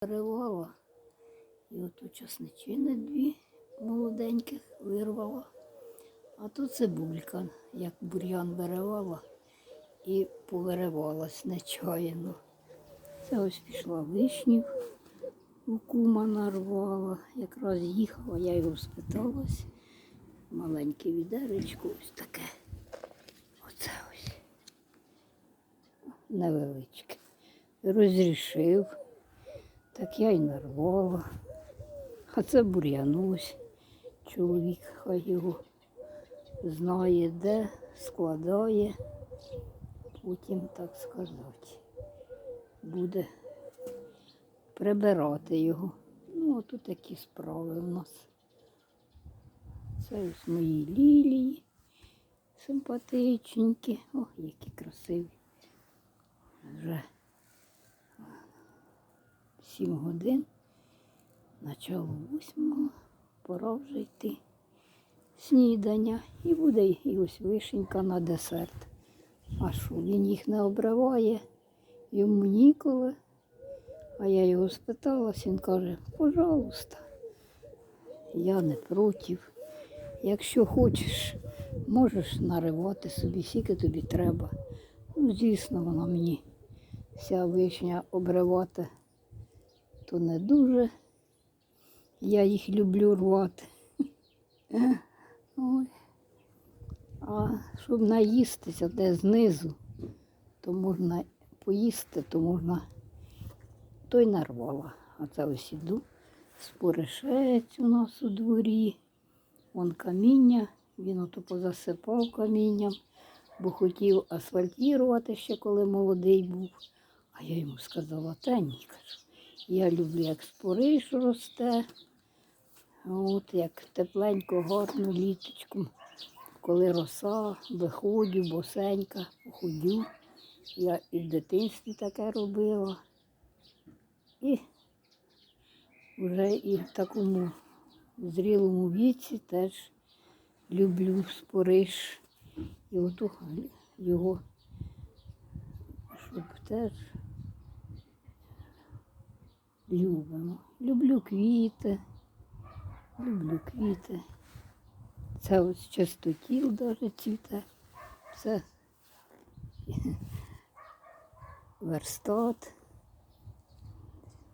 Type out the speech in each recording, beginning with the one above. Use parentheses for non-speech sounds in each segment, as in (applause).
перервала. І оту часничини дві молоденьких вирвала. А тут цибулька, як бур'ян виривала і повиривалась нечаянно. Це ось пішла вишнів, у кума нарвала. Якраз їхала, я його спиталась. Маленьке відеречко, ось таке. Оце ось. Невеличке. Розрішив. Так я й нарвала. А це бур'янусь. Чоловік хай його знає, де складає, потім, так сказати, буде прибирати його. Ну, от тут такі справи в нас. Це ось мої лілії симпатичненькі. О, які красиві. Вже сім годин. Начало восьмого, пора вже йти. Снідання і буде і ось вишенька на десерт. А що, він їх не обриває, йому ніколи. А я його спиталась, він каже, пожалуйста, я не проти. Якщо хочеш, можеш наривати собі, скільки тобі треба. Ну, звісно, вона мені вся вишня обривати, то не дуже. Я їх люблю рвати. Ой. А щоб наїстися де знизу, то можна поїсти, то можна то й нарвала. А це ось іду. Споришець у нас у дворі. Вон каміння, він ото позасипав камінням, бо хотів асфальтувати ще, коли молодий був. А я йому сказала, та ні, кажу. Я люблю, як спориш росте. От як тепленько, гарно літочком, коли роса, виходжу, босенька, ходю. Я і в дитинстві таке робила. І вже і в такому зрілому віці теж люблю спориш. І оту його, щоб теж любимо. Люблю квіти. Люблю квіти. Це ось частотіл даже цвіте. Це верстат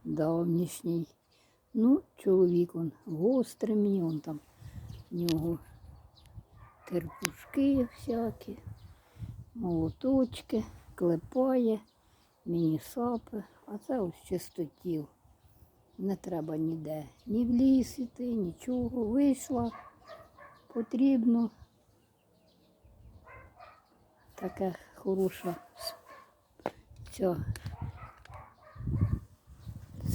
давнішній. Ну, чоловік он гострий мені, он там в нього терпушки всякі, молоточки, клепає, мені сапи, а це ось чистотіл. Не треба ніде ні в ліс іти, нічого. Вийшла, потрібно. Така хороша с- ця,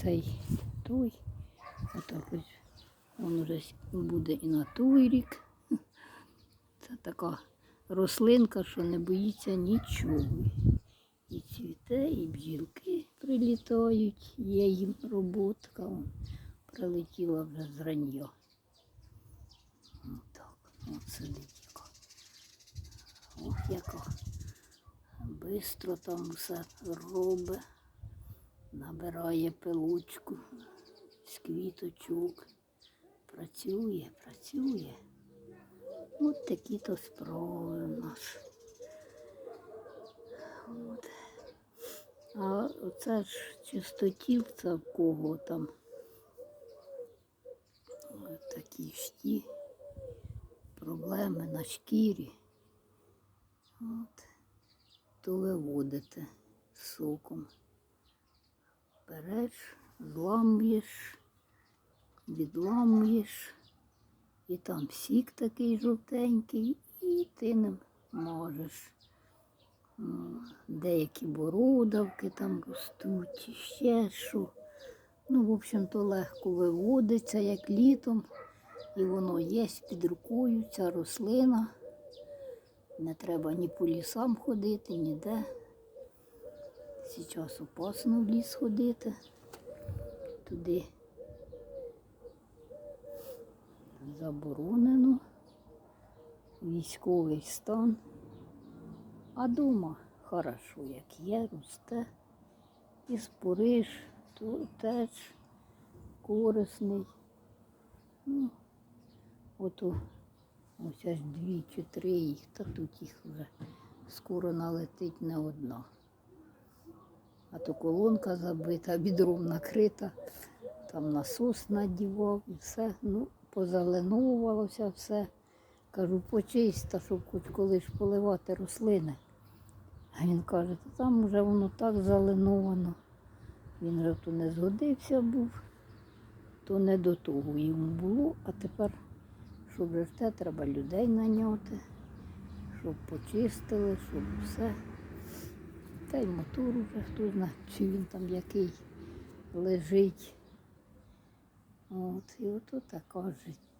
цей той. Отак ось він вже буде і на той рік. (laughs) Це така рослинка, що не боїться нічого. І цвіте, і бджілки прилітають, є їм роботка. Прилетіла вже зрання. Так, от сидить яка. Ох, яка. Бистро там все робить. Набирає пилочку з квіточок. Працює, працює. От такі то справи нас. От. А оце ж чистотілця в кого там От такі ж ті проблеми на шкірі. От. То виводите соком. Береш, зламуєш, відламуєш, і там сік такий жовтенький, і ти ним можеш. Деякі бородавки там ростуть, ще що. Ну, в общем-то, легко виводиться, як літом. І воно є під рукою, ця рослина. Не треба ні по лісам ходити, ніде. Зараз опасно в ліс ходити. Туди заборонено. Військовий стан. А дома хорошо, як є, росте. І спориш, то теж корисний. Ну, ото ось аж дві чи три їх, та тут їх вже скоро налетить не одна. А то колонка забита, бідром накрита, там насос надівав і все. Ну, позеленовувалося все. Кажу, почисть, та щоб хоч колись поливати рослини. А він каже, там вже воно так заленовано. Він вже то не згодився був, то не до того йому було, а тепер, щоб вже ж те, треба людей наняти, щоб почистили, щоб все. Та й мотор уже хто знає, чи він там який лежить. От, і ото така.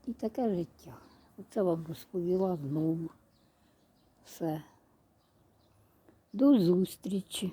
І таке життя. Оце вам розповіла знову. Все. До зустрічі.